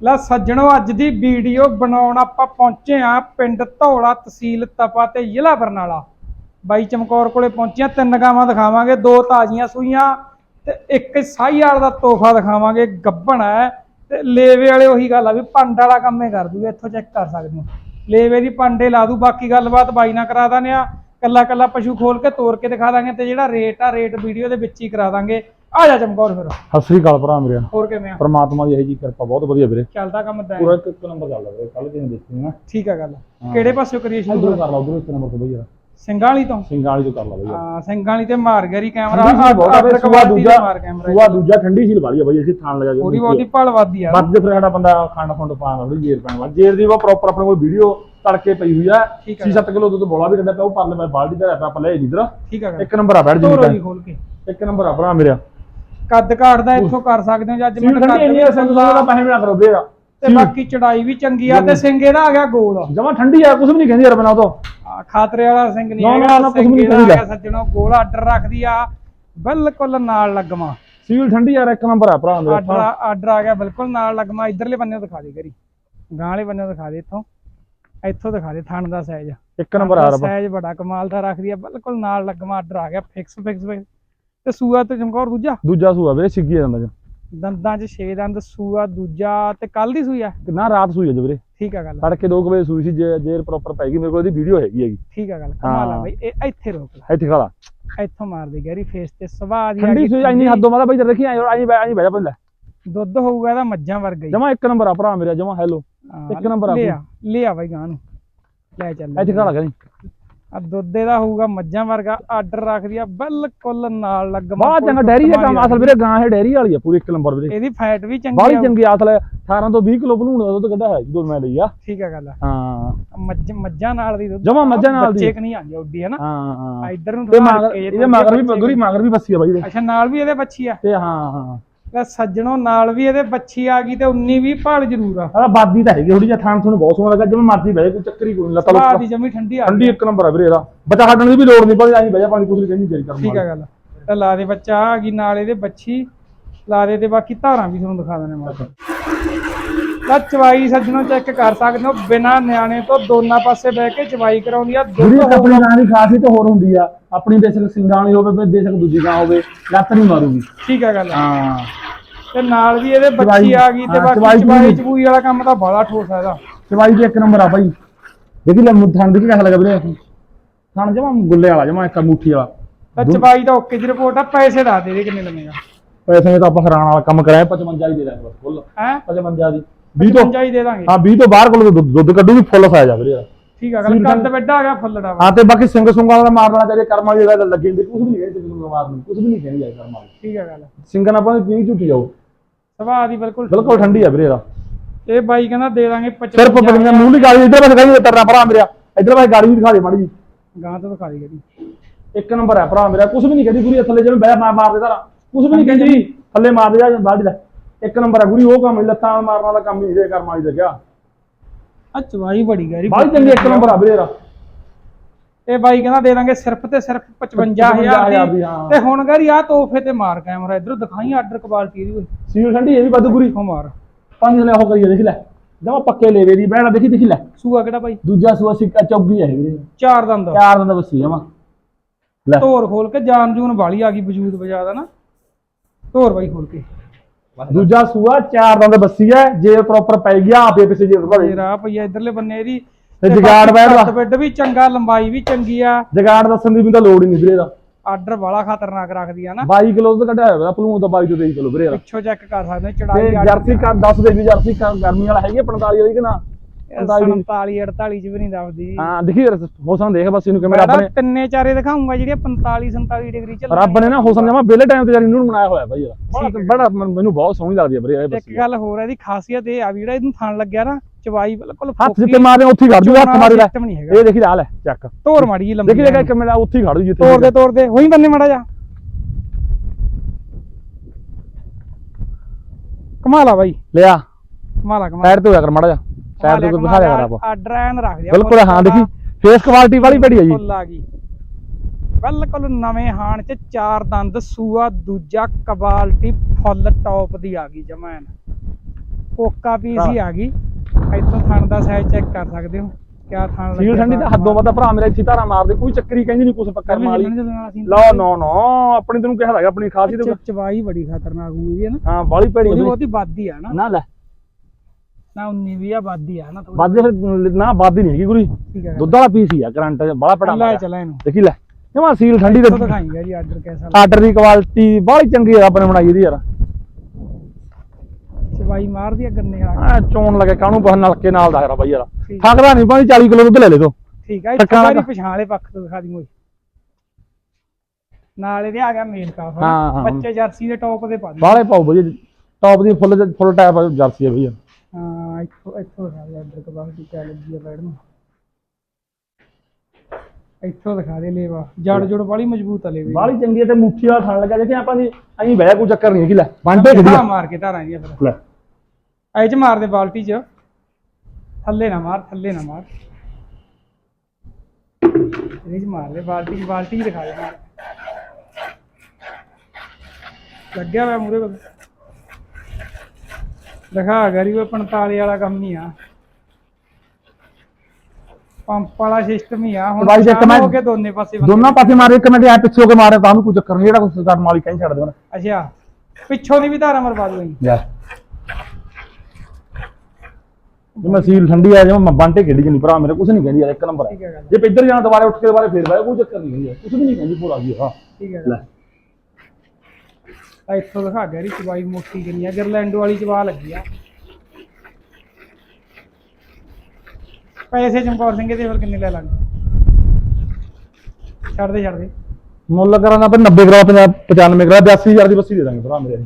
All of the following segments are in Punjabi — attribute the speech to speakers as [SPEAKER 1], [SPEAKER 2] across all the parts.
[SPEAKER 1] ਲੈ ਸੱਜਣੋ, ਅੱਜ ਦੀ ਵੀਡੀਓ ਬਣਾਉਣ ਆਪਾਂ ਪਹੁੰਚੇ ਆ ਪਿੰਡ ਧੌਲਾ ਤਹਿਸੀਲ ਤਪਾ ਤੇ ਜ਼ਿਲ੍ਹਾ ਬਰਨਾਲਾ। ਬਾਈ ਚਮਕੌਰ ਕੋਲੇ ਪਹੁੰਚੀਆਂ ਤਿੰਨ ਗਾਵਾਂ ਦਿਖਾਵਾਂਗੇ, ਦੋ ਤਾਜ਼ੀਆਂ ਸੂਈਆਂ ਤੇ ਇੱਕ ਸਾਈਆਲ ਦਾ ਤੋਹਫਾ ਦਿਖਾਵਾਂਗੇ, ਗੱਬਣ ਹੈ ਤੇ ਲੇਵੇ ਵਾਲੇ ਉਹੀ ਗੱਲ ਆ ਵੀ ਪੰਡ ਵਾਲਾ ਕੰਮੇ ਕਰ ਦੂਗੇ, ਇੱਥੋਂ ਚੈੱਕ ਕਰ ਸਕਦੇ ਹੋ। ਲੇਵੇ ਦੀ ਪੰਡੇ ਲਾ ਦੂ, ਬਾਕੀ ਗੱਲਬਾਤ ਬਾਈ ਨਾਲ ਕਰਾ ਦਾਂਗੇ ਆ ਕੱਲਾ ਕੱਲਾ ਪਸ਼ੂ ਖੋਲ ਕੇ ਤੋੜ ਕੇ ਦਿਖਾ ਦਾਂਗੇ ਤੇ ਜਿਹੜਾ ਰੇਟ ਆ ਰੇਟ ਵੀਡੀਓ ਦੇ ਵਿੱਚ ਹੀ ਕਰਾ ਦਾਂਗੇ। ਆ ਜਾ ਚਮਕੌਰ ਫਿਰ।
[SPEAKER 2] ਸਤਿ ਸ੍ਰੀ ਅਕਾਲ ਭਰਾ ਮੇਰੇ
[SPEAKER 1] ਹੋਰ ਕਿਵੇਂ ਆ?
[SPEAKER 2] ਪਰਮਾਤਮਾ ਦੀ ਇਹ ਜੀ ਕਿਰਪਾ ਬਹੁਤ ਵਧੀਆ ਵੀਰੇ।
[SPEAKER 1] ਚੱਲਦਾ ਕੰਮ ਤਾਂ
[SPEAKER 2] ਪੂਰਾ ਇੱਕ ਇੱਕ ਨੰਬਰ ਚੱਲਦਾ ਵੀਰੇ ਕੱਲ ਕਿਨੇ ਦੇਖੀ ਨਾ
[SPEAKER 1] ਠੀਕ ਆ ਗੱਲ। ਕਿਹੜੇ ਪਾਸਿਓਂ ਕਰੀਏ ਸ਼ੁਰੂ
[SPEAKER 2] ਇਧਰੋਂ ਕਰ ਲਾ ਉਧਰੋਂ ਇੱਕ ਨੰਬਰ ਤੋਂ ਬਈ ਯਾਰ।
[SPEAKER 1] ਤੋਂ?
[SPEAKER 2] ਸਿੰਘਾਂ ਵਾਲੀ ਤੋਂ ਕਰ ਲਾ ਬਈ
[SPEAKER 1] ਹਾਂ ਸਿੰਘਾਂ ਵਾਲੀ ਤੇ ਮਾਰ ਗਰੀ ਕੈਮਰਾ।
[SPEAKER 2] ਬਹੁਤ ਸੂਆ ਦੂਜਾ
[SPEAKER 1] ਮਾਰ ਕੈਮਰਾ
[SPEAKER 2] ਸੂਆ ਦੂਜਾ ਠੰਡੀ ਸੀ ਵਾਲੀ ਆ ਬਈ ਅਸੀਂ ਥਾਣ ਲਗਾ ਕੇ
[SPEAKER 1] ਪੂਰੀ ਬਹੁਤੀ ਭਲਵਾਦੀ ਆ।
[SPEAKER 2] ਬੱਜ ਫਿਰ ਸਾਡਾ ਬੰਦਾ ਖੰਡ ਖੁੰਡ ਪਾਣ ਵਾਲੀ ਜੇਰ ਪੈਣ ਵਾਲੀ। ਜੇਰ ਦੀ ਉਹ ਪ੍ਰੋਪਰ ਆਪਣੇ ਕੋਲ ਵੀਡੀਓ ਤੜਕੇ ਪਈ ਹੋਈ ਆ।
[SPEAKER 1] ਠੀਕ ਆ
[SPEAKER 2] 6-7 ਕਿਲੋ ਦੁੱਧ ਬੋਲਾ ਵੀ ਰਹਿੰਦਾ ਪਿਆ ਉਹ ਪਰਲੇ ਮੈਂ ਬਾਲਟੀ ਤੇ ਰੱਖਿਆ ਆਪਾਂ ਲੈ ਜਿੱਧਰ
[SPEAKER 1] ਠੀਕ ਆ
[SPEAKER 2] ਇੱਕ ਨੰਬਰ ਆ ਬੈਠ ਜੀ
[SPEAKER 1] ਜੀ
[SPEAKER 2] ਇੱਕ ਨੰਬਰ ਆ ਭਰਾ ਮੇਰਾ
[SPEAKER 1] ਕੱਦ ਕਾਠ ਦਾ ਇੱਥੋਂ ਕਰ ਸਕਦੇ ਹੋ ਜੱਜ
[SPEAKER 2] ਸੀਲ ਠੰਡੀ ਇੰਨੀ ਆ ਸੰਗ ਦਾ ਪੈਸੇ ਵੀ ਨਾ ਕਰੋ ਵੀਰੇ
[SPEAKER 1] ਤੇ ਬਾਕੀ ਚੜਾਈ ਵੀ ਚੰਗੀ ਆ ਤੇ ਸਿੰਘ ਇਹਦਾ ਆ ਗਿਆ ਗੋਲ।
[SPEAKER 2] ਜਮਾ ਠੰਡੀ ਆ ਕੁਝ ਵੀ ਨਹੀਂ ਕਹਿੰਦੀ ਯਾਰ ਬਣਾ ਤੋਂ
[SPEAKER 1] ਆ, ਖਾਤਰੇ ਵਾਲਾ ਸਿੰਘ ਨਹੀਂ ਹੈਗਾ
[SPEAKER 2] ਨਾ,
[SPEAKER 1] ਸਿੰਘ
[SPEAKER 2] ਵੀ ਨਹੀਂ ਕਰੀਦਾ।
[SPEAKER 1] ਸੱਜਣੋ ਗੋਲ ਆਰਡਰ ਰੱਖਦੀ ਆ ਬਿਲਕੁਲ ਨਾਲ ਲੱਗਵਾ
[SPEAKER 2] ਸੀਲ ਠੰਡੀ ਯਾਰ ਇੱਕ ਨੰਬਰ ਆ ਭਰਾ ਮੇਰਾ
[SPEAKER 1] ਆਰਡਰ ਆਰਡਰ ਆ ਗਿਆ ਬਿਲਕੁਲ ਨਾਲ ਲੱਗਵਾ ਇਧਰਲੇ ਬੰਨੇ ਦਿਖਾ ਦੇ ਕਰੀ ਗਾਂ ਵਾਲੇ ਬੰਨੇ ਦਿਖਾ ਦੇ ਇੱਥੋਂ। ਇੱਥੋਂ ਦਿਖਾ ਦੇ ਥਣ ਦਾ ਸਾਈਜ਼
[SPEAKER 2] ਇੱਕ ਨੰਬਰ ਆ ਰੱਬ।
[SPEAKER 1] ਸਾਈਜ਼ ਬੜਾ ਕਮਾਲ ਦਾ ਰੱਖਦੀ ਆ ਬਿਲਕੁਲ ਨਾਲ ਲੱਗਵਾ ਆਰਡਰ ਆ ਗਿਆ ਫਿਕਸ ਫਿਕਸ ਤੇ ਸੂਆ ਤੇ ਚਮਕੌਰ ਦੂਜਾ?
[SPEAKER 2] ਦੂਜਾ ਸੂਆ ਵੀਰੇ ਸਿੱਗੀ ਜਾਂਦਾ ਜੀ।
[SPEAKER 1] ਦੰਦਾਂ 'ਚ ਛੇ ਦੰਦ ਸੂਆ ਦੂਜਾ ਤੇ ਕੱਲ ਦੀ ਸੂਈ ਆ?
[SPEAKER 2] ਕਿੰਨਾ ਰਾਤ ਸੂਈ ਆ ਜੀ ਵੀਰੇ।
[SPEAKER 1] ਠੀਕ ਆ ਗੱਲ।
[SPEAKER 2] ਤੜਕੇ 2 ਵਜੇ ਸੂਈ ਸੀ ਜੇ ਜੇਰ ਪ੍ਰੋਪਰ ਪੈ ਗਈ ਮੇਰੇ ਕੋਲ ਇਹਦੀ ਵੀਡੀਓ ਹੈਗੀ ਹੈਗੀ।
[SPEAKER 1] ਠੀਕ ਆ ਗੱਲ। ਕਮਾਲ ਆ। ਬਈ ਇਹ ਇੱਥੇ ਰੋਕ ਲੈ।
[SPEAKER 2] ਇੱਥੇ ਖਾਲਾ
[SPEAKER 1] ਇੱਥੋਂ ਮਾਰ ਦੇ ਗੈਰੀ ਫੇਸ ਤੇ ਸਵਾਦ ਆ
[SPEAKER 2] ਠੰਡੀ ਸੂਈ ਇੰਨੀ ਹੱਦੋਂ ਮਾਦਾ ਬਈ ਜਦ ਦੇਖੀ ਆਈ ਆਈ ਆਈ ਬਹਿ ਜਾ ਬੰਦਾ
[SPEAKER 1] ਦੁੱਧ ਹੋਊਗਾ ਇਹਦਾ ਮੱਝਾਂ ਵਰਗਾ ਹੀ।
[SPEAKER 2] ਜਮਾ ਇੱਕ ਨੰਬਰ ਆ ਭਰਾ ਮੇਰਾ ਜਮਾ ਹੈਲੋ ਇੱਕ ਨੰਬਰ ਆ
[SPEAKER 1] ਲੈ
[SPEAKER 2] ਕੋਈ।
[SPEAKER 1] ਆ ਲੈ ਆ ਬਈ ਗਾਂ ਨੂੰ। ਲੈ ਚੱਲ।
[SPEAKER 2] ਇੱਥੇ ਖਾਲਾ ਕਰੀ
[SPEAKER 1] ਆ ਦੁੱਧ ਇਹਦਾ ਹੋਊਗਾ ਮੱਝਾਂ ਵਰਗਾ ਆਰਡਰ ਰੱਖਦੀ ਆ ਬਿਲਕੁਲ ਨਾਲ ਲੱਗਵਾ
[SPEAKER 2] ਬਾਹਰ ਚੰਗਾ ਡੈਰੀ ਦਾ ਕੰਮ ਅਸਲ ਵੀਰੇ ਗਾਂ ਹੈ ਡੈਰੀ ਵਾਲੀ ਆ ਪੂਰੀ ਇੱਕ ਨੰਬਰ ਵੀਰੇ।
[SPEAKER 1] ਇਹਦੀ ਫੈਟ ਵੀ ਚੰਗੀ ਆ।
[SPEAKER 2] ਚੰਗੀ ਅਸਲ 18 ਤੋਂ 20 ਕਿਲੋ ਭਲੂਣ ਦਾ ਦੁੱਧ ਕੱਢਿਆ ਹੈ ਜਦੋਂ ਮੈਂ ਲਈ ਆ।
[SPEAKER 1] ਠੀਕ ਆ ਗੱਲ
[SPEAKER 2] ਹਾਂ।
[SPEAKER 1] ਮੱਝ ਮੱਝਾਂ ਨਾਲ ਦੀ ਦੁੱਧ
[SPEAKER 2] ਜਮਾਂ ਮੱਝਾਂ ਨਾਲ ਦੀ।
[SPEAKER 1] ਬੱਚੇ ਕਿ ਨਹੀਂ ਆਉਂਦੀ ਉੱਡੀ ਹੈ ਨਾ।
[SPEAKER 2] ਹਾਂ ਹਾਂ।
[SPEAKER 1] ਇੱਧਰ ਨੂੰ
[SPEAKER 2] ਇਹਦੇ ਮਗਰ ਵੀ ਗੁਰੀ ਮਗਰ ਵੀ ਬੱਸੀ ਆ ਬਾਈ ਦੇ
[SPEAKER 1] ਅੱਛਾ ਨਾਲ ਵੀ ਇਹਦੇ ਬੱਚੀ ਆ।
[SPEAKER 2] ਤੇ ਹਾਂ ਹਾਂ।
[SPEAKER 1] ਲੈ ਸੱਜਣੋ ਨਾਲ ਵੀ ਇਹਦੇ ਬੱਚੀ ਆ ਗਈ ਤੇ 19 20 ਭਾਲ ਜ਼ਰੂਰ ਆ।
[SPEAKER 2] ਆ ਬਾਦੀ ਤਾਂ ਹੈਗੀ ਥੋੜੀ ਜਿਹਾ ਥਾਂ ਤੁਹਾਨੂੰ ਬਹੁਤ ਸੋਹਣਾ ਲੱਗਾ ਜਿਵੇਂ ਮਰਜ਼ੀ ਬਹਿ ਜਾ, ਕੋਈ ਚੱਕਰ ਹੀ ਕੋਈ ਨਹੀਂ ਲੱਤਾਂ
[SPEAKER 1] ਦੀ ਜਮੀ ਠੰਡੀ ਆ
[SPEAKER 2] ਠੰਡੀ ਇੱਕ ਨੰਬਰ ਆ ਵੀਰੇ ਇਹਦਾ। ਬੱਚਾ ਛੱਡਣ ਦੀ ਵੀ ਲੋੜ ਨਹੀਂ ਪਈ ਆਈ ਬਹਿ ਜਾ ਪਾਣੀ ਕੁਛ ਨਹੀਂ ਕਹਿੰਦੀ ਜਰੀ ਕਰਨ
[SPEAKER 1] ਠੀਕ ਆ ਗੱਲ। ਤੇ ਲਾ ਦੇ ਬੱਚਾ ਆ ਗਈ ਨਾਲ ਇਹਦੇ ਬੱਚੀ ਲਾ ਦੇ ਤੇ ਬਾਕੀ ਧਾਰਾਂ ਵੀ ਤੁਹਾਨੂੰ ਦਿਖਾ ਦਿੰਦੇ ਮਾਤਾ। ਤਾਂ ਚਵਾਈ ਸੱਜਣੋ ਚੈੱਕ ਕਰ ਸਕਦੇ ਹੋ ਬਿਨਾ ਨਿਆਣੇ ਤੋਂ ਦੋਨਾਂ ਪਾਸੇ ਬਹਿ ਕੇ ਚਵਾਈ ਕਰਾਉਂਦੀ ਆ
[SPEAKER 2] ਜਿਹੜੀ ਆਪਣੀ ਗਾਂ ਦੀ ਖਾਸੀਅਤ ਹੋਰ ਹੁੰਦੀ ਆ ਆਪਣੀ ਬੇਸ਼ੱਕ ਸਿੰਘਾਂ ਵਾਲੀ ਹੋਵੇ ਤੇ ਬੇਸ਼ੱਕ ਦੂਜੀ ਗਾਂ ਹੋਵੇ ਲੱਤ ਨਹੀਂ ਮਾਰੂਗੀ।
[SPEAKER 1] ਠੀਕ ਆ ਗੱਲ
[SPEAKER 2] ਹਾਂ।
[SPEAKER 1] ਤੇ ਨਾਲ ਵੀ ਇਹਦੇ ਬੱਚੀ ਆ ਗਈ ਤੇ ਬਾਕੀ
[SPEAKER 2] ਚਵਾਈ।
[SPEAKER 1] ਚਬੂਈ ਵਾਲਾ ਕੰਮ ਤਾਂ ਬੜਾ ਠੋਸ ਆ ਇਹਦਾ।
[SPEAKER 2] ਚਵਾਈ ਦੇ ਇੱਕ ਨੰਬਰ ਆ ਭਾਈ ਦੇਖੀ ਲੈ ਮੁੱਠਾਂ ਦੀ ਕਿਹੜਾ ਲੱਗਾ ਵੀਰੇ। ਥਣ ਜਮਾ ਗੁੱਲੇ ਵਾਲਾ ਜਮਾ ਇੱਕ ਮੁੱਠੀ ਵਾਲਾ।
[SPEAKER 1] ਤਾਂ ਚਵਾਈ ਦਾ ਓਕੇ ਦੀ ਰਿਪੋਰਟ ਆ ਪੈਸੇ ਦੱਸ ਦੇ ਦੇ ਕਿੰਨੇ ਲਵੇਂਗਾ।
[SPEAKER 2] ਪੈਸੇ ਨੇ ਤਾਂ ਆਪਾਂ ਹੈਰਾਨ ਵਾਲਾ ਕੰਮ ਕਰਾਇਆ 55 ਹੀ ਦੇ ਦਾਂਗੇ ਬਸ ਫੁੱਲ।
[SPEAKER 1] ਹੈ?
[SPEAKER 2] 55 ਦੀ। 20 ਤੋਂ
[SPEAKER 1] 55 ਹੀ ਦੇ ਦਾਂਗੇ।
[SPEAKER 2] ਹਾਂ 20 ਤੋਂ ਬਾਹਰ ਕੋਲ ਦੁੱਧ ਦੁੱਧ ਕੱਢੂਗੀ ਫੁੱਲ ਸਾਇਆ ਜਾ ਵੀਰੇ।
[SPEAKER 1] ਠੀਕ ਆ ਗੱਲ ਕੱਦ ਵੱਡਾ ਆ ਗਿਆ ਫੁੱਲੜਾ ਵਾ।
[SPEAKER 2] ਹਾਂ ਤੇ ਬਾਕੀ ਸਿੰਘ ਸੁੰਗਾਂ ਵਾਲਾ ਮਾਰਨਾ ਚਾਹੀਦਾ ਕਰਮ ਵਾਲੀ ਲੱਗੇ ਹੁੰਦੇ ਕੁਝ ਵੀ ਨਹੀਂ ਕਹਿੰਦੇ ਸਿੰਘ ਮਾਰਨੀ ਕੁਝ ਵੀ ਨਹੀਂ ਕਹਿੰਦੀ ਕਰਮ ਵਾਲੀ।
[SPEAKER 1] ਠੀਕ ਆ ਗੱਲ
[SPEAKER 2] ਸਿੰਘਾਂ ਆਪਾਂ ਪੀਂ ਝੁੱਟੀ ਜਾਓ
[SPEAKER 1] ਸੁਭਾਅ ਦੀ ਬਿਲਕੁਲ
[SPEAKER 2] ਬਿਲਕੁਲ ਠੰਡੀ ਆ ਵੀਰੇ ਇਹਦਾ।
[SPEAKER 1] ਇਹ ਬਾਈ ਕਹਿੰਦਾ ਦੇ ਦਾਂਗੇ 55
[SPEAKER 2] ਸਿਰਫ ਬੜੀਆਂ ਮੂੰਹ ਦੀ ਗਾਲੀ ਇੱਧਰ ਪਾਸੇ ਗਾਲੀ ਤਰਨਾ ਭਰਾ ਮੇਰਾ। ਇੱਧਰ ਗਾਲੀ ਵੀ ਦਿਖਾ ਦੇ ਮਾੜੀ ਜੀ
[SPEAKER 1] ਗਾਂ ਤੋਂ ਦਿਖਾ ਦੇ ਗੱਡੀ
[SPEAKER 2] ਇੱਕ ਨੰਬਰ ਹੈ ਭਰਾ ਮੇਰਾ ਕੁਝ ਵੀ ਨਹੀਂ ਕਹਿੰਦੀ ਪੂਰੀ ਥੱਲੇ ਜਿਵੇਂ ਬੈ ਮਾਰ ਦੇ ਧਾਰਾ ਕੁਝ ਵੀ ਨਹੀਂ ਕਹਿੰਦੀ। ਥੱਲੇ ਮਾਰ ਦੇ ਜਾ ਬਾਲਟੀ ਦਾ ਇੱਕ ਨੰਬਰ ਹੈ ਗੁਰੀ ਉਹ ਕੰਮ ਲੱਤਾਂ ਨਾਲ ਮਾਰਨ ਵਾਲਾ ਕੰਮ ਹੀ ਜੇ ਕਰਮ ਵਾਲੀ ਕਿਹਾ
[SPEAKER 1] ਆ ਚਵਾਈ ਬੜੀ ਗੈਰੀ
[SPEAKER 2] ਬਾਈ ਚੰਗੀ ਇੱਕ ਨੰਬਰ ਆ ਵੀਰੇ ਇਹਦਾ।
[SPEAKER 1] ਇਹ ਬਾਈ ਕਹਿੰਦਾ ਦੇ ਦਾਂਗੇ ਸਿਰਫ ਤੇ ਸਿਰਫ 55000
[SPEAKER 2] 55,000
[SPEAKER 1] ਦੀ।
[SPEAKER 2] ਦੀ, ਹਾਂ।
[SPEAKER 1] ਤੇ ਹੁਣ ਗੈਰੀ ਆ ਤੋਹਫੇ ਤੇ ਮਾਰ ਕੈਮਰਾ ਇਧਰੋਂ ਦਿਖਾਈ ਆਰਡਰ ਕੁਆਲਿਟੀ ਦੀ
[SPEAKER 2] ਸੀਲ ਠੰਡੀ ਇਹ ਵੀ ਵੱਧ ਗੁਰੀ
[SPEAKER 1] ਉਹ ਮਾਰ।
[SPEAKER 2] ਪੰਜ ਲੈ ਉਹ ਕਰੀਏ ਦੇਖ ਲੈ। ਜਮਾ ਪੱਕੇ ਲੇਵੇ ਦੀ ਬੈਣਾ ਦੇਖੀ ਦੇਖੀ ਲੈ।
[SPEAKER 1] ਸੂਆ ਕਿਹੜਾ ਬਾਈ?
[SPEAKER 2] ਦੂਜਾ ਸੂਆ ਸਿੱਕਾ ਚੌਗੀ ਹੈ ਵੀਰੇ।
[SPEAKER 1] ਚਾਰ ਦੰਦ।
[SPEAKER 2] ਚਾਰ ਦਿਨ ਦਾ ਬੱਸੀ ਜਮਾ। ਲੈ।
[SPEAKER 1] ਧੋਰ ਖੋਲ ਕੇ ਜਾਨ ਜੂਨ ਵਾਲੀ ਆ ਗਈ ਵਜੂਦ ਵਜਾ ਦਾ ਨਾ। ਧੋਰ ਬਾਈ ਖੋਲ ਕੇ।
[SPEAKER 2] ਦੂਜਾ ਸੂਆ ਚਾਰ ਦਿਨ ਦਾ ਬੱਸੀ ਹੈ ਜੇ ਪ੍ਰੋਪਰ ਪੈ ਗਿਆ ਆਪੇ ਪਿੱਛੇ ਜੇ ਭਰੇ
[SPEAKER 1] ਤੇਰਾ ਪਈਆ ਇਧਰਲੇ ਬੰਨੇ ਇਹਦੀ
[SPEAKER 2] ਤੇ ਜਗਾੜ ਬੈਠਦਾ।
[SPEAKER 1] ਬੈੱਡ ਵੀ ਚੰਗਾ ਲੰਬਾਈ ਵੀ ਚੰਗੀ ਆ।
[SPEAKER 2] ਜਗਾੜ ਦੱਸਣ ਦੀ ਵੀ ਤਾਂ ਲੋੜ ਹੀ ਨਹੀਂ ਵੀਰੇ ਦਾ।
[SPEAKER 1] ਆਰਡਰ ਵਾਲਾ ਖਤਰਨਾਕ ਰੱਖਦੀ ਆ ਨਾ।
[SPEAKER 2] 22 ਕਿਲੋ ਤੋਂ ਕੱਢਿਆ ਹੋਇਆ ਪਲੂਨ ਦਾ 22 ਤੋਂ 23 ਕਿਲੋ ਵੀਰੇ ਦਾ।
[SPEAKER 1] ਪਿੱਛੋਂ ਚੈੱਕ ਕਰ ਸਕਦੇ
[SPEAKER 2] ਤੇ
[SPEAKER 1] ਚੜਾਈ
[SPEAKER 2] ਜਰਸੀ ਕਰ 10 ਦੇ ਵੀ ਜਰਸੀ ਕਰ ਗਰਮੀ ਵਾਲਾ ਹੈਗੀ ਆ 45 ਵਾਲੀ ਕਿ ਨਾ? 45 ਦੀ
[SPEAKER 1] 47 48 ਚ ਵੀ ਨਹੀਂ ਦੱਬਦੀ।
[SPEAKER 2] ਹਾਂ ਦੇਖੀ ਹੁਸਨ ਦੇਖ ਬਸ ਇਹਨੂੰ ਕਿਵੇਂ ਰੱਬ
[SPEAKER 1] ਮੈਂ
[SPEAKER 2] ਨੇ
[SPEAKER 1] ਤਿੰਨੇ ਚਾਰੇ ਦਿਖਾਉਂਗਾ ਜਿਹੜੀਆਂ 45 47 ਡਿਗਰੀ ਚ
[SPEAKER 2] ਰੱਬ ਨੇ ਨਾ ਹੁਸਨ ਜਮਾ ਬੇਲੇ ਟਾਈਮ ਤੇ ਜਾਨੀ ਨੂੰ ਬਣਾਇਆ ਹੋਇਆ ਬਾਈ ਇਹਦਾ ਬੜਾ- ਬੜਾ ਮਨ- ਮੈਨੂੰ ਬਹੁਤ ਸੋਹਣੀ ਲੱਗਦੀ ਹੈ ਵੀਰੇ ਇਹ
[SPEAKER 1] ਇੱਕ
[SPEAKER 2] ਬੱਸੀ।
[SPEAKER 1] ਗੱਲ ਹੋਰ ਹੈ ਇਹਦੀ ਖਾਸੀਅਤ ਇਹ ਆ ਵੀ ਜਿਹੜਾ ਇਹਨੂੰ ਥਣ ਲੱਗਿਆ ਨਾ ਚਵਾਈ ਬਿਲਕੁਲ
[SPEAKER 2] ਹੱਥ ਜਿੱਤੇ ਮਾਰੇ ਉੱਥੇ ਹੀ ਖੜ ਜੂ ਹੱਥ ਮਾਰੇ ਲੈ।
[SPEAKER 1] ਸਿਸਟਮ ਨਹੀਂ ਹੈਗਾ।
[SPEAKER 2] ਇਹ ਦੇਖੀ ਹਾਲ ਹੈ ਚੱਕ।
[SPEAKER 1] ਧੋਰ ਮਾੜੀ ਜੀ ਲੰਬੀ
[SPEAKER 2] ਦੇਖੀ ਦੇਖਾ ਇੱਕ ਮੇਰਾ ਉੱਥੇ ਹੀ ਖੜ ਜੂ ਜਿੱਥੇ
[SPEAKER 1] ਤੋੜ ਦੇ ਤੋੜ ਦੇ ਹੋਈ ਬੰਨੇ ਮਾੜਾ ਜਾ ਕਮਾਲਾ ਬਾਈ।
[SPEAKER 2] ਲਿਆ।
[SPEAKER 1] ਕਮਾਲਾ ਕਮਾਲਾ
[SPEAKER 2] ਸਾਈਡ ਤੇ ਹੋਇਆ ਕਰ ਮੜਾ ਜਾ ਤੇ ਕੋਈ ਦਿਖਾ ਦਿਆ ਕਰ ਆਪ।
[SPEAKER 1] ਆਰਡਰ ਐਨ ਰੱਖ ਦਿਆ
[SPEAKER 2] ਬਿਲਕੁਲ ਹਾਂ ਦੇਖੀ ਫੇਸ ਕੁਆਲਿਟੀ ਵਾਲੀ ਬੜੀ ਹੈ ਜੀ।
[SPEAKER 1] ਫੁੱਲ ਆ ਗਈ। ਬਿਲਕੁਲ ਨਵੇਂ ਹਾਣ ਚ ਚਾਰ ਦੰਦ ਸੂਆ ਦੂਜਾ ਕਬਾਲਟੀ ਫੁੱਲ ਟੌਪ ਦੀ ਆ ਗਈ ਜਮੈਨ ਕੋਕਾ ਪੀਸ ਹੀ ਆ ਗਈ। ਇੱਥੋਂ ਥਣ ਦਾ ਸਾਈਜ਼ ਚੈੱਕ ਕਰ ਸਕਦੇ ਹੋ। ਕਿਆ ਥਣ
[SPEAKER 2] ਸੀਲ ਠੰਡੀ ਤਾਂ ਹੱਦੋਂ ਵੱਧ ਭਰਾ ਮੇਰੇ ਇੱਥੇ ਧਾਰਾ ਮਾਰਦੇ ਕੋਈ ਚੱਕਰੀ ਕਹਿੰਦੀ ਨਹੀਂ ਕੁਛ ਪੱਕਰ ਮਾਲੀ। ਲਓ ਨੋ ਨੋ ਆਪਣੀ ਤੈਨੂੰ ਕਿਹਾ ਹੈਗਾ ਆਪਣੀ ਖਾਸੀ ਤੇ
[SPEAKER 1] ਚਵਾਈ ਬੜੀ ਖਤਰਨਾਕ ਹੋਈ ਹੈ ਨਾ।
[SPEAKER 2] ਹਾਂ ਬਾਲੀ ਭੈੜੀ
[SPEAKER 1] ਉਹਦੀ ਬਹੁਤੀ ਵੱਧਦੀ ਆ ਨਾ।
[SPEAKER 2] ਨਾ ਲੈ।
[SPEAKER 1] ਨਾ 19 ਵੀ ਆ ਵੱਧਦੀ ਆ ਨਾ ਥੋੜੀ
[SPEAKER 2] ਵੱਧ ਫਿਰ ਨਾ ਵੱਧ ਨਹੀਂ ਹੈਗੀ ਗੁਰੀ
[SPEAKER 1] ਠੀਕ ਹੈ।
[SPEAKER 2] ਦੁੱਧ ਵਾਲਾ ਪੀਸ ਹੀ ਆ ਕਰੰਟ ਬੜਾ ਪੜਾ
[SPEAKER 1] ਲੈ ਚਲਾ ਇਹਨੂੰ।
[SPEAKER 2] ਦੇਖੀ ਲੈ। ਜਮਾ ਸੀਲ ਠੰਡੀ
[SPEAKER 1] ਤੋਂ
[SPEAKER 2] ਤੇ
[SPEAKER 1] ਦਿਖਾਈਗਾ ਜੀ ਆਰਡਰ ਕੈਸਾ
[SPEAKER 2] ਆਰਡਰ ਦੀ ਕੁਆਲਿਟੀ ਬਾਹਲੀ ਚੰਗੀ ਆ ਆਪਣੇ ਬਣਾਈ ਇਹਦੀ ਯਾਰ।
[SPEAKER 1] ਚਵਾਈ ਮਾਰਦੀ ਆ ਗੰਨੇ ਆ
[SPEAKER 2] ਆ ਚੋਣ ਲੱਗੇ ਕਾਹਨੂੰ ਬਹ ਨਲਕੇ ਨਾਲ ਦਾ ਯਾਰ ਬਾਈ ਯਾਰ।
[SPEAKER 1] ਠੀਕ।
[SPEAKER 2] ਥੱਕਦਾ ਨਹੀਂ ਭਾਵੇਂ 40 ਕਿਲੋ ਦੁੱਧ ਲੈ ਲੈ ਤੋ।
[SPEAKER 1] ਠੀਕ ਆ
[SPEAKER 2] ਟੱਕਾ
[SPEAKER 1] ਇੱਥੇ
[SPEAKER 2] ਵਾਲਾ
[SPEAKER 1] ਵਾਰੀ ਪਛਾਣ ਵਾਲੇ ਪੱਖ ਤੋਂ ਦਿਖਾ ਦੀ ਮੋਈ ਨਾਲ ਇਹਦੇ ਆ ਗਿਆ ਮੇਲ ਕਾਫ
[SPEAKER 2] ਹਾਂ, ਹਾਂ।
[SPEAKER 1] ਬੱਚੇ ਜਰਸੀ ਦੇ ਟੌਪ ਦੇ ਪਾ ਦੇ
[SPEAKER 2] ਬਾਹਲੇ ਪਾਉ ਬਈ ਟੌਪ ਦੀ ਫੁੱਲ ਫੁੱਲ ਟਾਈਪ ਜਰਸੀ ਆ ਬਈ ਯਾਰ।
[SPEAKER 1] ਹਾਂ ਇੱਥੋਂ ਇੱਥੋਂ ਦਿਖਾ ਦੇ ਆਰਡਰ ਕਬਾਲ ਕਿਆ ਲੱਗੀ ਆ ਬੈਡ ਨੂੰ ਇੱਥੋਂ ਦਿਖਾ ਦੇ ਲੇਵਾ। ਜੜ ਜੁੜ ਵਾਲੀ ਮਜ਼ਬੂਤ ਆ ਲੇਵੇ।
[SPEAKER 2] ਬਾਹਲੀ ਚੰਗੀ ਤੇ ਮੁੱਠੀ ਵਾਲਾ ਖਾਣ ਲੱਗਾ ਜੇ ਆਪਾਂ ਦੀ ਐਂ ਬਹਿ ਕੋਈ ਚੱਕਰ ਨਹੀਂ ਹੈਗੀ ਲੈ। ਵਾਂਡੇ ਖੜੀ
[SPEAKER 1] ਹਾਂ
[SPEAKER 2] ਆ
[SPEAKER 1] ਮਾਰ ਕੇ ਧਾਰਾਂ ਦੀਆਂ ਫਿਰ।
[SPEAKER 2] ਲੈ।
[SPEAKER 1] ਐ ਚ ਮਾਰ ਦੇ ਬਾਲਟੀ ਚ। ਥੱਲੇ ਨਾ ਮਾਰ ਥੱਲੇ ਨਾ ਮਾਰ। ਇਹਦੇ ਚ ਮਾਰ ਦੇ ਬਾਲਟੀ ਚ ਬਾਲਟੀ ਚ ਦਿਖਾ ਦੇ ਮਾਰ। ਲੱਗਿਆ ਹੋਇਆ ਮੂਰੇ ਕੋਲ ਦਿਖਾ ਗਰੀ ਉਹ 45 ਵਾਲਾ ਕੰਮ ਹੀ ਆ। ਪੰਪ ਵਾਲਾ ਸਿਸਟਮ ਹੀ ਆ। ਹੁਣ
[SPEAKER 2] ਬਾਈ ਜੇ ਇੱਕ
[SPEAKER 1] ਪਛਾਣ
[SPEAKER 2] ਮੈਂ-
[SPEAKER 1] ਹੋ ਕੇ ਦੋਨੇ ਪਾਸੇ
[SPEAKER 2] ਦੋਨਾਂ ਪਾਸੇ ਮਾਰੇ ਇੱਕ ਮਿੰਟ ਐ ਪਿੱਛੇ ਹੋ ਕੇ ਮਾਰੇ ਤਾਂ ਵੀ ਕੋਈ ਚੱਕਰ ਨਹੀਂ ਜਿਹੜਾ ਕੋਈ ਸਰਦਾਰ ਮਾਲੀ ਕਹੀਂ ਛੱਡ ਦੇਣਾ।
[SPEAKER 1] ਅੱਛਾ ਪਿੱਛੋਂ ਦੀ ਵੀ ਧਾਰਾ ਮਰਵਾ ਦੂੰ
[SPEAKER 2] ਲੈ ਜੇ ਮੈਂ ਸੀਲ ਠੰਡੀ ਆ ਜਾਵਾਂ ਮੈਂ ਬੰਟੇ ਖੇਡੀ ਜਣੀ ਭਰਾ ਮੇਰੇ ਕੁਝ ਨਹੀਂ ਕਹਿੰਦੀ ਯਾਰ ਇੱਕ ਨੰਬਰ
[SPEAKER 1] ਹੈ
[SPEAKER 2] ਜੇ ਇੱਧਰ ਜਾਣਾ ਦੁਬਾਰੇ ਉੱਠ ਕੇ ਦੁਬਾਰੇ ਫੇਰ ਬਾਏ ਕੋਈ ਚੱਕਰ ਨਹੀਂ ਕਹਿੰਦੀ ਕੁਝ ਵੀ ਨਹੀਂ ਕਹਿੰਦੀ ਪੂਰਾ ਜੀ ਹਾਂ।
[SPEAKER 1] ਠੀਕ ਹੈ।
[SPEAKER 2] ਲੈ।
[SPEAKER 1] ਆ ਇੱਥੋਂ ਦਿਖਾ ਗਿਆ ਰੀ ਚਵਾਈ ਮੋਟੀ ਕਿੰਨੀ ਆ ਗਰਲੈਂਡੋ ਵਾਲੀ ਚਵਾ ਲੱਗੀ ਆ। ਪੈਸੇ ਚਮਕੌਰ ਸਿੰਘ ਦੇ ਫਿਰ ਕਿੰਨੇ ਲੈ ਲਾਂਗੇ? ਛੱਡ ਦੇ ਛੱਡ ਦੇ।
[SPEAKER 2] ਮੁੱਲ ਕਰਾਂ ਦਾ 90 ਗ੍ਰਾਮ 50 95 ਗ੍ਰਾਮ 82000 ਦੀ ਬੱਸੀ ਦੇ ਦਾਂਗੇ ਭਰਾ ਮੇਰੇ।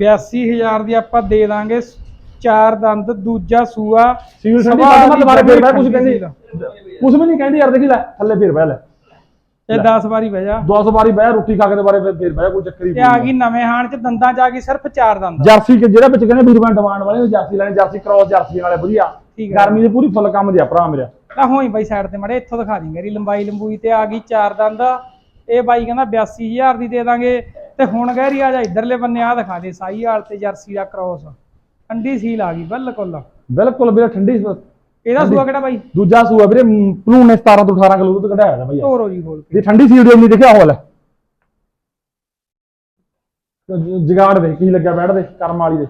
[SPEAKER 1] 82000 ਦੀ ਆਪਾਂ ਦੇ ਦਾਂਗੇ ਚਾਰ ਦੰਦ ਦੂਜਾ ਸੂਆ।
[SPEAKER 2] ਸੀਲ
[SPEAKER 1] ਦੀ
[SPEAKER 2] ਦੁਬਾਰੇ ਫੇਰ ਕੁਝ ਕਹਿੰਦੀ। ਕੁਝ ਵੀ ਨਹੀਂ ਕਹਿੰਦੀ ਯਾਰ ਦੇਖੀ ਲੈ ਥੱਲੇ ਫੇਰ ਬਾਏ ਲੈ।
[SPEAKER 1] ਇਹ 10 ਵਾਰੀ ਬਹਿ ਜਾ।
[SPEAKER 2] 200 ਵਾਰੀ ਬਾਏ ਰੋਟੀ ਖਾ ਕੇ ਦੁਬਾਰੇ ਫੇਰ ਫੇਰ ਬਾਏ ਕੋਈ ਚੱਕਰ ਹੀ
[SPEAKER 1] ਤੇ ਆ ਗਈ ਨਵੇਂ ਹਾਣ ਚ ਦੰਦਾਂ ਆ ਗਈ ਸਿਰਫ ਚਾਰ ਦੰਦ।
[SPEAKER 2] ਜਰਸੀ ਕੇ ਜਿਹੜਾ ਵਿੱਚ ਕਹਿੰਦੇ ਵੀਰਵਾਨ ਡਿਮਾਂਡ ਵਾਲੇ ਉਹ ਜਰਸੀ ਲੈਣੇ ਜਰਸੀ ਕ੍ਰੋਸ ਜਰਸੀ ਵਾਲੇ ਵਧੀਆ। ਗਰਮੀ ਦੀ ਪੂਰੀ ਫੁੱਲ ਕੰਮ ਦਿਆ ਭਰਾ ਮੇਰਾ।
[SPEAKER 1] ਤਾਂ ਹੋਈ ਬਾਈ ਸਾਈਡ ਤੇ ਮੜੇ ਇੱਥੋਂ ਦਿਖਾ ਦਿੰਗੇ ਰੀ ਲੰਬਾਈ ਲੰਬੂਈ ਤੇ ਆ ਗਈ ਚਾਰ ਦੰਦ। ਇਹ ਬਾਈ ਕਹਿੰਦਾ 82000 ਦੀ ਦੇ ਦਾਂਗੇ। ਤੇ ਹੁਣ ਗਹਿਰੀ ਆ ਜਾ ਇਧਰਲੇ ਬੰਨੇ ਆ ਦਿਖਾ ਦੇ ਸਾਈ ਹਾਲ ਤੇ ਜਰਸੀ ਦਾ ਕ੍ਰੋਸ ਠੰਡੀ ਸੀਲ ਆ ਗਈ ਬਿਲਕੁਲ।
[SPEAKER 2] ਬਿਲਕੁਲ ਵੀਰੇ ਠੰਡੀ
[SPEAKER 1] ਇਹਦਾ ਸੂਆ ਕਿਹੜਾ ਬਾਈ?
[SPEAKER 2] ਦੂਜਾ ਸੂਆ ਵੀਰੇ ਭਲੂਣ ਨੇ 17 ਤੋਂ 18 ਕਿਲੋ ਦੁੱਧ ਕਢਾਇਆ ਦਾ ਭਈਆ
[SPEAKER 1] ਤੋਰੋ ਜੀ ਖੋਲ ਕੇ
[SPEAKER 2] ਇਹ ਠੰਡੀ ਦੀ ਨਹੀਂ ਦੇਖਿਆ ਹੋਲ ਜਗਾੜ ਦੇ ਕੀ ਲੱਗਿਆ ਬੈਠ ਦੇ ਕਰਮ ਵਾਲੀ ਦੇ।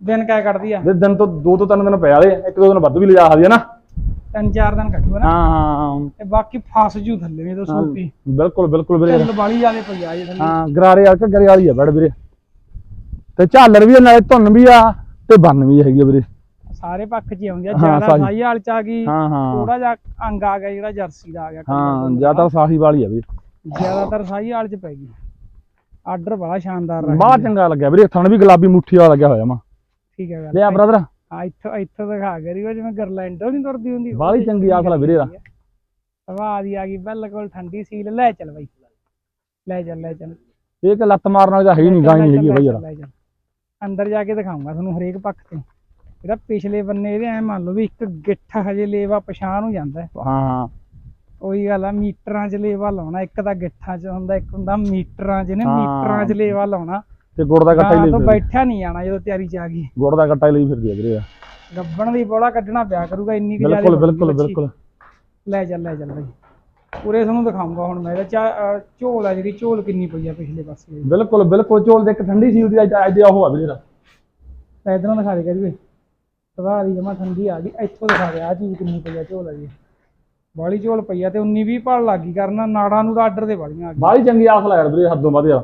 [SPEAKER 1] ਦਿਨ ਕਿਆ ਕੱਢਦੀ ਆ?
[SPEAKER 2] ਦਿਨ ਤੋਂ ਦੋ ਤੋਂ ਤਿੰਨ ਦਿਨ ਪਏ ਵਾਲੇ ਇੱਕ ਦੋ ਦਿਨ ਵੱਧ ਵੀ ਲਿਜਾ ਸਕਦੀ ਹੈ ਨਾ।
[SPEAKER 1] ਤਿੰਨ ਚਾਰ ਦਿਨ ਕੱਢੂਗਾ ਨਾ।
[SPEAKER 2] ਹਾਂ ਹਾਂ
[SPEAKER 1] ਤੇ ਬਾਕੀ ਫਸ ਜੂ ਥੱਲੇ ਨੇ ਤਾਂ ਸੂਪੀ।
[SPEAKER 2] ਬਿਲਕੁਲ ਬਿਲਕੁਲ ਵੀਰੇ।
[SPEAKER 1] ਵਾਲੀ ਜਾਦੇ ਪਈ ਆ ਜੇ ਥੱਲੇ।
[SPEAKER 2] ਹਾਂ ਗਰਾਰੇ ਵਾਲ ਘੱਗਰੇ ਵਾਲੀ ਆ ਬੈਠ ਵੀਰੇ। ਤੇ ਝਾਲਰ ਵੀ ਆ, ਨਾਲੇ ਧੁੰਨ ਵੀ ਆ ਤੇ ਬੰਨ ਵੀ ਹੈਗੀ ਆ ਵੀਰੇ।
[SPEAKER 1] ਸਾਰੇ ਪੱਖ 'ਚ ਹੀ ਆਉਂਦੀ ਆ
[SPEAKER 2] ਹਾਂ,
[SPEAKER 1] ਜ਼ਿਆਦਾ ਹਾਲ ਚ ਆ ਗਈ
[SPEAKER 2] ਹਾਂ ਹਾਂ।
[SPEAKER 1] ਥੋੜਾ ਜਿਹਾ ਅੰਗ ਆ ਗਿਆ ਜਿਹੜਾ ਜਰਸੀ ਦਾ ਆ ਗਿਆ
[SPEAKER 2] ਹਾਂ ਜ਼ਿਆਦਾ ਸਾਹੀ ਵਾਲੀ ਆ ਵੀਰੇ
[SPEAKER 1] ਜ਼ਿਆਦਾਤਰ ਸਾਈ ਹਾਲ ਚ ਪੈ ਗਈ। ਆਰਡਰ ਬੜਾ ਸ਼ਾਨਦਾਰ ਰਿਹਾ
[SPEAKER 2] ਬੜਾ ਚੰਗਾ ਲੱਗਿਆ ਵੀਰੇ ਥਣ ਵੀ ਗੁਲਾਬੀ ਮੁੱਠੀ ਵਾਲਾ ਲੱਗਿਆ ਹੋਇਆ ਮਾ
[SPEAKER 1] ਠੀਕ ਹੈ ਗੱਲ।
[SPEAKER 2] ਲਿਆ ਬ੍ਰਦਰ
[SPEAKER 1] ਹਾਂ ਇੱਥੋਂ ਇੱਥੋਂ ਦਿਖਾ ਕਰੀ ਉਹ ਜਿਵੇਂ ਗਰਲੈਂਡੋ ਨਹੀਂ ਤੁਰਦੀ ਹੁੰਦੀ
[SPEAKER 2] ਬਾਹਲੀ ਚੰਗੀ ਆਖ ਲੈ ਵੀਰੇ ਦਾ।
[SPEAKER 1] ਆਵਾਜ਼ ਆ ਗਈ ਬਿਲਕੁਲ ਠੰਡੀ ਸੀਲ ਲੈ ਚੱਲ ਬਾਈ। ਲੈ ਚੱਲ ਲੈ ਚੱਲ।
[SPEAKER 2] ਇਹ ਕਿ ਲੱਤ ਮਾਰਨ ਵਾਲੀ ਤਾਂ ਹੈ ਹੀ ਨਹੀਂ ਗਾਂ ਹੀ ਨਹੀਂ ਹੈਗੀ ਬਾਈ ਯਾਰ।
[SPEAKER 1] ਲੈ। ਅੰਦਰ ਜਾ ਕੇ ਦਿਖਾਉਂਗਾ ਤੁਹਾਨੂੰ ਹਰੇਕ ਪੱਖ ਤੇ। ਜਿਹੜਾ ਪਿਛਲੇ ਬੰਨੇ ਇਹਦੇ ਐ ਮੰਨ ਲਓ ਵੀ ਇੱਕ ਗਿੱਠ ਹਜੇ ਲੇਵਾ ਪਛਾਣ ਹੋ ਜਾਂਦਾ ਹੈ। ਉਹੀ ਗੱਲ ਆ ਮੀਟਰਾਂ 'ਚ ਲੇਵਾ ਲਾਉਣਾ ਇੱਕ ਤਾਂ ਗਿੱਠਾਂ 'ਚ ਹੁੰਦਾ ਇੱਕ ਹੁੰਦਾ ਮੀਟਰਾਂ 'ਚ ਨੇ। ਮੀਟਰਾਂ 'ਚ ਲੇਵਾ ਲਾਉਣਾ।
[SPEAKER 2] ਤੇ ਗੁੜ ਦਾ ਗੱਟਾ ਹੀ ਲਈ
[SPEAKER 1] ਤੋਂ
[SPEAKER 2] ਫਿਰਦੀ।
[SPEAKER 1] ਬੈਠਿਆ ਨਹੀਂ ਜਾਣਾ ਜਦੋਂ ਤਿਆਰੀ 'ਚ ਆ ਗਈ।
[SPEAKER 2] ਗੁੜ ਦਾ ਗੱਟਾ ਹੀ ਲਈ ਫਿਰਦੀ ਆ ਵੀਰੇ
[SPEAKER 1] ਗੱਬਣ ਦੀ ਬੋਲਾ ਕੱਢਣਾ ਪਿਆ ਕਰੂਗਾ ਇੰਨੀ ਕੁ
[SPEAKER 2] ਬਿਲਕੁਲ ਬਿਲਕੁਲ। ਬਿਲਕੁਲ।
[SPEAKER 1] ਲੈ ਚੱਲ ਲੈ ਚੱਲ ਬਾਈ। ਪੂਰੇ ਤੁਹਾਨੂੰ ਦਿਖਾਉਂਗਾ ਹੁਣ ਮੈਂ ਇਹਦਾ। ਝੋਲ ਆ ਜਿਹੜੀ ਝੋਲ ਕਿੰਨੀ ਪਈ ਆ ਪਿਛਲੇ ਪਾਸੇ।
[SPEAKER 2] ਬਿਲਕੁਲ ਬਿਲਕੁਲ ਚੋਲ ਦੇ ਇੱਕ ਠੰਡੀ ਸੀਲ ਦੀ ਅੱਜ ਅੱਜ ਉਹ ਆ ਵੀਰੇ ਦਾ
[SPEAKER 1] ਇਧਰੋਂ ਦਿਖਾ ਦੇ ਕਰੀਏ ਸਵਾਹ ਦੀ ਜਮਾ ਠੰਡੀ ਆ ਗਈ ਇੱਥੋਂ ਦਿਖਾ ਦੇ ਆ ਚੀਜ਼ ਕਿੰਨੀ ਪਈ ਆ ਝੋਲ ਆ ਜੀ ਬਾਲੀ ਝੋਲ ਪਈ ਆ ਤੇ 19 20 ਭਲ ਲੱਗ ਗਈ ਕਰਨਾ ਨਾੜਾਂ ਨੂੰ ਆਰਡਰ ਦੇ ਵਾਲੀਆਂ ਆ ਗਈਆਂ।
[SPEAKER 2] ਬਾਹਲੀ ਚੰਗੀ ਆਖ ਲਾ ਯਾਰ ਵੀਰੇ ਹੱਦੋਂ ਵੱਧ ਯਾਰ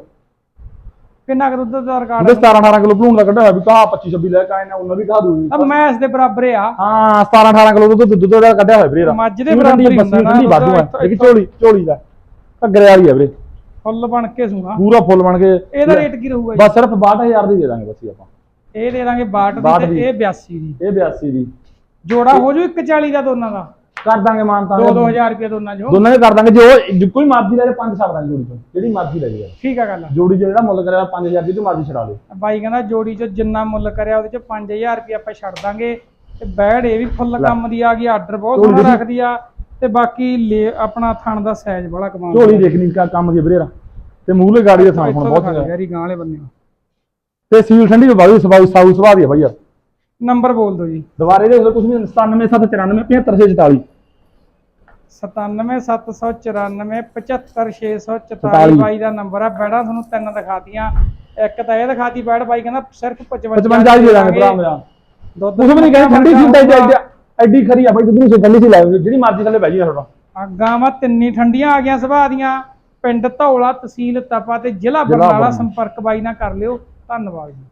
[SPEAKER 1] ਕਿੰਨਾ ਕੁ ਦੁੱਧ ਦਾ ਰਿਕਾਰਡ
[SPEAKER 2] ਉਹਦੇ 17 18 ਕਿਲੋ ਭਲੂਣ ਦਾ ਕੱਢਿਆ ਹੋਇਆ ਵੀ ਕਹਾ 25 26 ਲੈ ਕੇ ਆਏ ਨੇ ਉਹਨਾਂ ਵੀ ਕਹਾ ਦੂਗੀ
[SPEAKER 1] ਅਬ ਮੈਸ ਦੇ ਬਰਾਬਰ ਆ।
[SPEAKER 2] ਹਾਂ 17 18 ਕਿਲੋ ਦੁੱਧ ਦੁੱਧ ਦਾ ਕੱਢਿਆ ਹੋਇਆ ਵੀਰੇ ਦਾ
[SPEAKER 1] ਮੱਝ ਦੇ ਬਰਾਬਰ ਹੀ ਹੁੰਦਾ ਨਾ
[SPEAKER 2] ਠੰਡੀ ਵਾਧੂ ਆ।
[SPEAKER 1] ਇੱਥੋਂ-
[SPEAKER 2] ਲੇਕਿਨ ਝੋਲੀ ਝੋਲੀ ਦਾ। ਘੱਗਰੇ ਵਾਲੀ ਆ ਵੀਰੇ।
[SPEAKER 1] ਫੁੱਲ ਬਣ ਕੇ ਸੂਗਾ
[SPEAKER 2] ਪੂਰਾ ਫੁੱਲ ਬਣ ਕੇ।
[SPEAKER 1] ਇਹਦਾ ਰੇਟ ਕੀ ਰਹੂਗਾ ਜੀ?
[SPEAKER 2] ਬਸ ਸਿਰਫ 62000 ਦੀ ਦੇ ਦਾਂਗੇ ਬਸ ਜੀ ਆਪਾਂ।
[SPEAKER 1] ਇਹ ਦੇ ਦਾਂਗੇ 62
[SPEAKER 2] 62
[SPEAKER 1] ਦੀ
[SPEAKER 2] ਦੀ।
[SPEAKER 1] ਤੇ ਇਹ 82 ਦੀ।
[SPEAKER 2] ਇਹ 82 ਦੀ।
[SPEAKER 1] ਜੋੜਾ ਹੋ ਜੂ 140 ਦਾ ਦੋਨਾਂ ਦਾ?
[SPEAKER 2] ਕਰ ਦਾਂਗੇ ਮਾਨਤਾ
[SPEAKER 1] 2-2000 ਰੁਪਏ ਦੋਨਾਂ ਚੋਂ।
[SPEAKER 2] ਦੋਨਾਂ ਦੇ ਕਰ ਦਾਂਗੇ। ਜੋ ਜੋ ਕੋਈ ਮਰਜ਼ੀ ਲੈ ਲੈ ਪੰਜ ਛੱਡ ਦਾਂਗੇ ਜੋੜੀ ਤੋਂ ਜਿਹੜੀ ਮਰਜ਼ੀ ਲੈ ਜੇ
[SPEAKER 1] ਠੀਕ ਆ ਗੱਲ
[SPEAKER 2] ਜੋੜੀ ਜਿਹੜਾ ਮੁੱਲ ਕਰਿਆ 5000 ਦੀ ਤੂੰ ਮਰਜ਼ੀ ਛਡਾ ਦੇ।
[SPEAKER 1] ਬਾਈ ਕਹਿੰਦਾ ਜੋੜੀ ਚ ਜਿੰਨਾ ਮੁੱਲ ਕਰਿਆ ਉਹਦੇ ਚ 5000 ਰੁਪਏ ਆਪਾਂ ਛੱਡ ਦਾਂਗੇ। ਤੇ ਬੈੜ ਇਹ ਵੀ ਫੁੱਲ ਕੰਮ ਦੀ ਆ ਗਈ ਆਰਡਰ ਬਹੁਤ ਸੋਹਣਾ
[SPEAKER 2] ਦੀ-
[SPEAKER 1] ਰੱਖਦੀ ਆ। ਤੇ ਬਾਕੀ ਲੈ ਆਪਣਾ ਥਣ ਦਾ ਸਾਈਜ਼ ਬੜਾ ਕਮਾਲ
[SPEAKER 2] ਝੋਲੀ ਦੇਖਣੀ ਕਾ ਕੰਮ ਦੀ ਵੀਰੇ ਦਾ ਤੇ ਮੂਹਲੇ ਗਾੜੀ ਦਾ ਥਾਂ ਹੁਣ ਬਹੁਤ ਹੈਗਾ।
[SPEAKER 1] ਯਾਰੀ ਗਾਂ ਵਾਲੇ ਬੰਨੇ
[SPEAKER 2] ਤੇ ਸੀਲ ਠੰਡੀ ਬਾਈ ਸਵਾਈ ਸਾਊ ਸਵਾਦ ਹੀ ਆ ਬਾਈ ਯਾਰ।
[SPEAKER 1] ਨੰਬਰ ਬੋਲ ਦਿਓ ਜੀ।
[SPEAKER 2] ਦੁਬਾਰੇ ਦੇ ਕੁਝ ਵੀ 97794 75644
[SPEAKER 1] 9779475644 ਬਾਈ ਦਾ ਨੰਬਰ ਆ। ਬੈੜਾ ਤੁਹਾਨੂੰ ਤਿੰਨ ਦਿਖਾਤੀਆਂ। ਇੱਕ ਤਾਂ ਇਹ ਦਿਖਾਤੀ ਬੈੜ ਬਾਈ ਕਹਿੰਦਾ ਸਿਰਫ 55
[SPEAKER 2] 55 ਹੀ ਦੇ ਦਾਂਗੇ ਭਰਾ ਮੇਰਾ।
[SPEAKER 1] ਦੁੱਧ
[SPEAKER 2] ਕੁਝ ਵੀ ਨਹੀਂ ਕਹਿੰਦੇ ਠੰਡੀ ਸੀ ਤਾਂ ਐਡੀ- ਐਡੀ ਖਰੀ ਆ ਬਾਈ ਦੁੱਧ ਨੂੰ ਸੀ ਲਾਓ ਜਿਹੜੀ ਮਰਜ਼ੀ ਥੱਲੇ ਬਹਿ ਜੀ ਤੁਹਾਡਾ।
[SPEAKER 1] ਅੱਗਾਂ ਵਾ ਤਿੰਨੀ ਠੰਡੀਆਂ ਆ ਗਈਆਂ ਦੀਆਂ। ਪਿੰਡ ਧੌਲਾ ਤਹਿਸੀਲ ਤਪਾ ਤੇ ਜ਼ਿਲ੍ਹਾ
[SPEAKER 2] ਬਰਨਾਲਾ।
[SPEAKER 1] ਸੰਪਰਕ ਬਾਈ ਨਾਲ ਕਰ ਲਿਓ। ਧੰਨਵਾਦ ਜੀ।